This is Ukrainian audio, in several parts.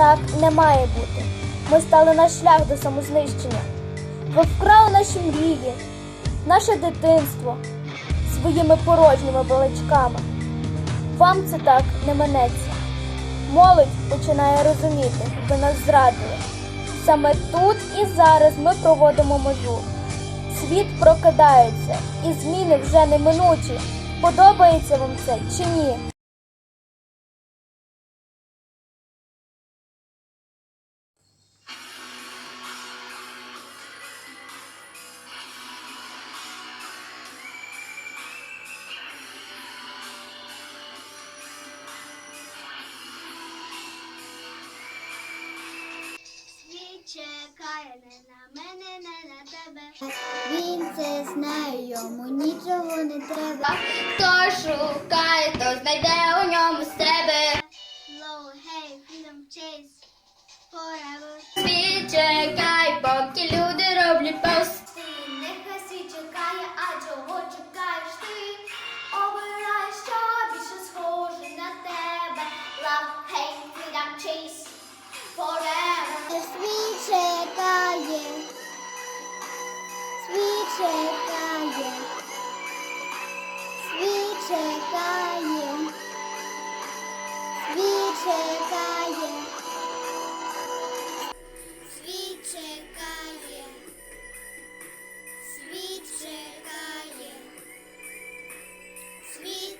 Так не має бути. Ми стали на шлях до самознищення. Ви вкрали наші мрії, наше дитинство своїми порожніми балачками. Вам це так не минеться. Молодь починає розуміти, ви нас зрадили. Саме тут і зараз ми проводимо межу. Світ прокидається, і зміни вже неминучі. Подобається вам це чи ні? Чекає не на мене, не на тебе. Він це знає, йому нічого не треба. Хто шукає, то знайде у ньому себе. Low, hey, freedom chase forever. Спічекай, чекай, поки люди роблять пост. Чекає, світ чекає, світ чекає, світ чекає, світ чекає, світ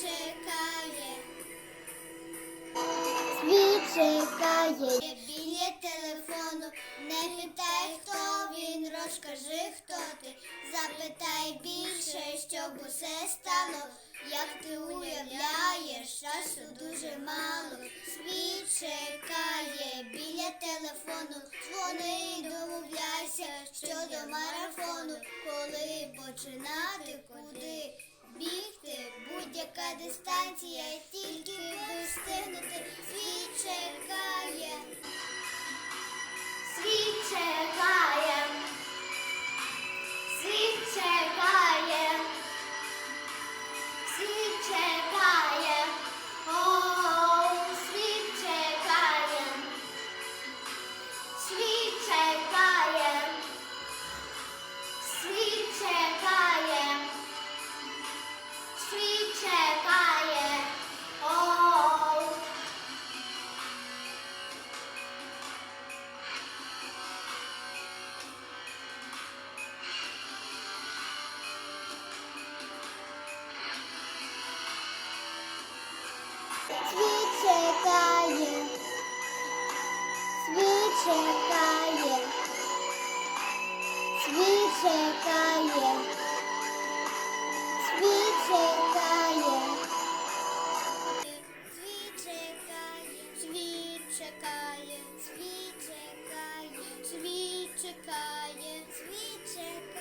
чекає, світ чекає. Телефону, не питай, хто він, розкажи, хто ти. Запитай більше, щоб усе стало, як ти уявляєш, часу дуже мало. Світ чекає біля телефону, дзвони, домовляйся щодо марафону, коли починати, куди бігти, будь-яка дистанція, тільки встигнути. Світ чекає, чекає, світ чекає, світ чекає, Czekaj, czekaj, czekaj, czekaj, czekaj, czekaj, czekaj, czekaj, czekaj,